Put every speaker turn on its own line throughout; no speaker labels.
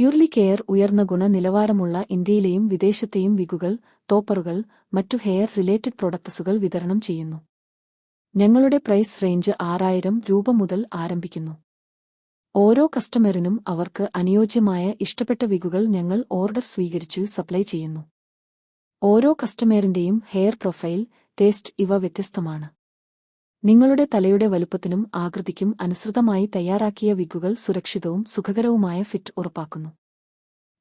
Purely care ഉയർന്ന ഗുണനിലവാരമുള്ള ഇന്ത്യയിലെയും വിദേശത്തെയും വിഗുകൾ ടോപ്പറുകൾ മറ്റു ഹെയർ റിലേറ്റഡ് പ്രൊഡക്ട്സുകൾ വിതരണം ചെയ്യുന്നു. ഞങ്ങളുടെ പ്രൈസ് റേഞ്ച് ആറായിരം രൂപ മുതൽ ആരംഭിക്കുന്നു. ഓരോ കസ്റ്റമറിനും അവർക്ക് അനുയോജ്യമായ ഇഷ്ടപ്പെട്ട വിഗുകൾ ഞങ്ങൾ ഓർഡർ സ്വീകരിച്ചു സപ്ലൈ ചെയ്യുന്നു. ഓരോ കസ്റ്റമറിന്റെയും ഹെയർ പ്രൊഫൈൽ ടേസ്റ്റ് ഇവ വ്യത്യസ്തമാണ്. നിങ്ങളുടെ തലയുടെ വലുപ്പത്തിനും ആകൃതിക്കും അനുസൃതമായി തയ്യാറാക്കിയ വിഗുകൾ സുരക്ഷിതവും സുഖകരവുമായ ഫിറ്റ് ഉറപ്പാക്കുന്നു.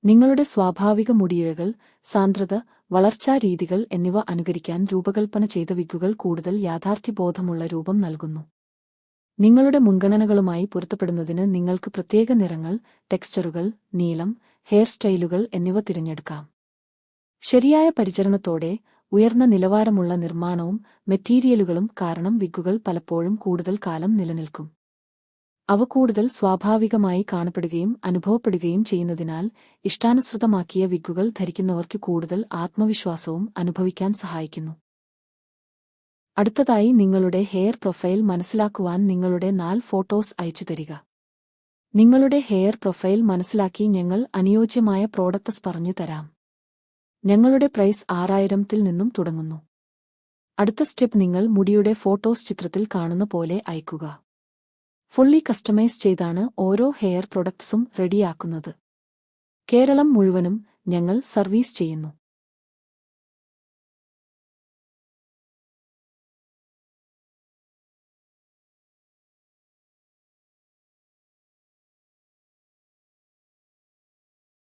നിങ്ങളുടെ സ്വാഭാവിക മുടിയിഴകൾ സാന്ദ്രത വളർച്ചാ രീതികൾ എന്നിവ അനുകരിക്കാൻ രൂപകൽപ്പന ചെയ്ത വിഗുകൾ കൂടുതൽ യാഥാർത്ഥ്യബോധമുള്ള രൂപം നൽകുന്നു. നിങ്ങളുടെ മുൻഗണനകളുമായി പൊരുത്തപ്പെടുന്നതിന് നിങ്ങൾക്ക് പ്രത്യേക നിറങ്ങൾ ടെക്സ്ചറുകൾ നീളം ഹെയർ സ്റ്റൈലുകൾ എന്നിവ തിരഞ്ഞെടുക്കാം. ശരിയായ പരിചരണത്തോടെ ഉയർന്ന നിലവാരമുള്ള നിർമ്മാണവും മെറ്റീരിയലുകളും കാരണം വിഗുകൾ പലപ്പോഴും കൂടുതൽ കാലം നിലനിൽക്കും. അവ കൂടുതൽ സ്വാഭാവികമായി കാണപ്പെടുകയും അനുഭവപ്പെടുകയും ചെയ്യുന്നതിനാൽ ഇഷ്ടാനുസൃതമാക്കിയ വിഗുകൾ ധരിക്കുന്നവർക്ക് കൂടുതൽ ആത്മവിശ്വാസവും അനുഭവിക്കാൻ സഹായിക്കുന്നു. അടുത്തതായി നിങ്ങളുടെ ഹെയർ പ്രൊഫൈൽ മനസ്സിലാക്കുവാൻ നിങ്ങളുടെ നാല് ഫോട്ടോസ് അയച്ചു തരിക. നിങ്ങളുടെ ഹെയർ പ്രൊഫൈൽ മനസ്സിലാക്കി ഞങ്ങൾ അനുയോജ്യമായ പ്രോഡക്ട്സ് പറഞ്ഞു തരാം. ഞങ്ങളുടെ പ്രൈസ് ആറായിരത്തിൽ നിന്നും തുടങ്ങുന്നു. അടുത്ത സ്റ്റെപ്പ് നിങ്ങൾ മുടിയുടെ ഫോട്ടോസ് ചിത്രത്തിൽ കാണുന്ന പോലെ അയക്കുക. ഫുള്ളി കസ്റ്റമൈസ് ചെയ്താണ് ഓരോ ഹെയർ പ്രൊഡക്ട്സും റെഡിയാക്കുന്നത്. കേരളം മുഴുവനും ഞങ്ങൾ സർവീസ് ചെയ്യുന്നു.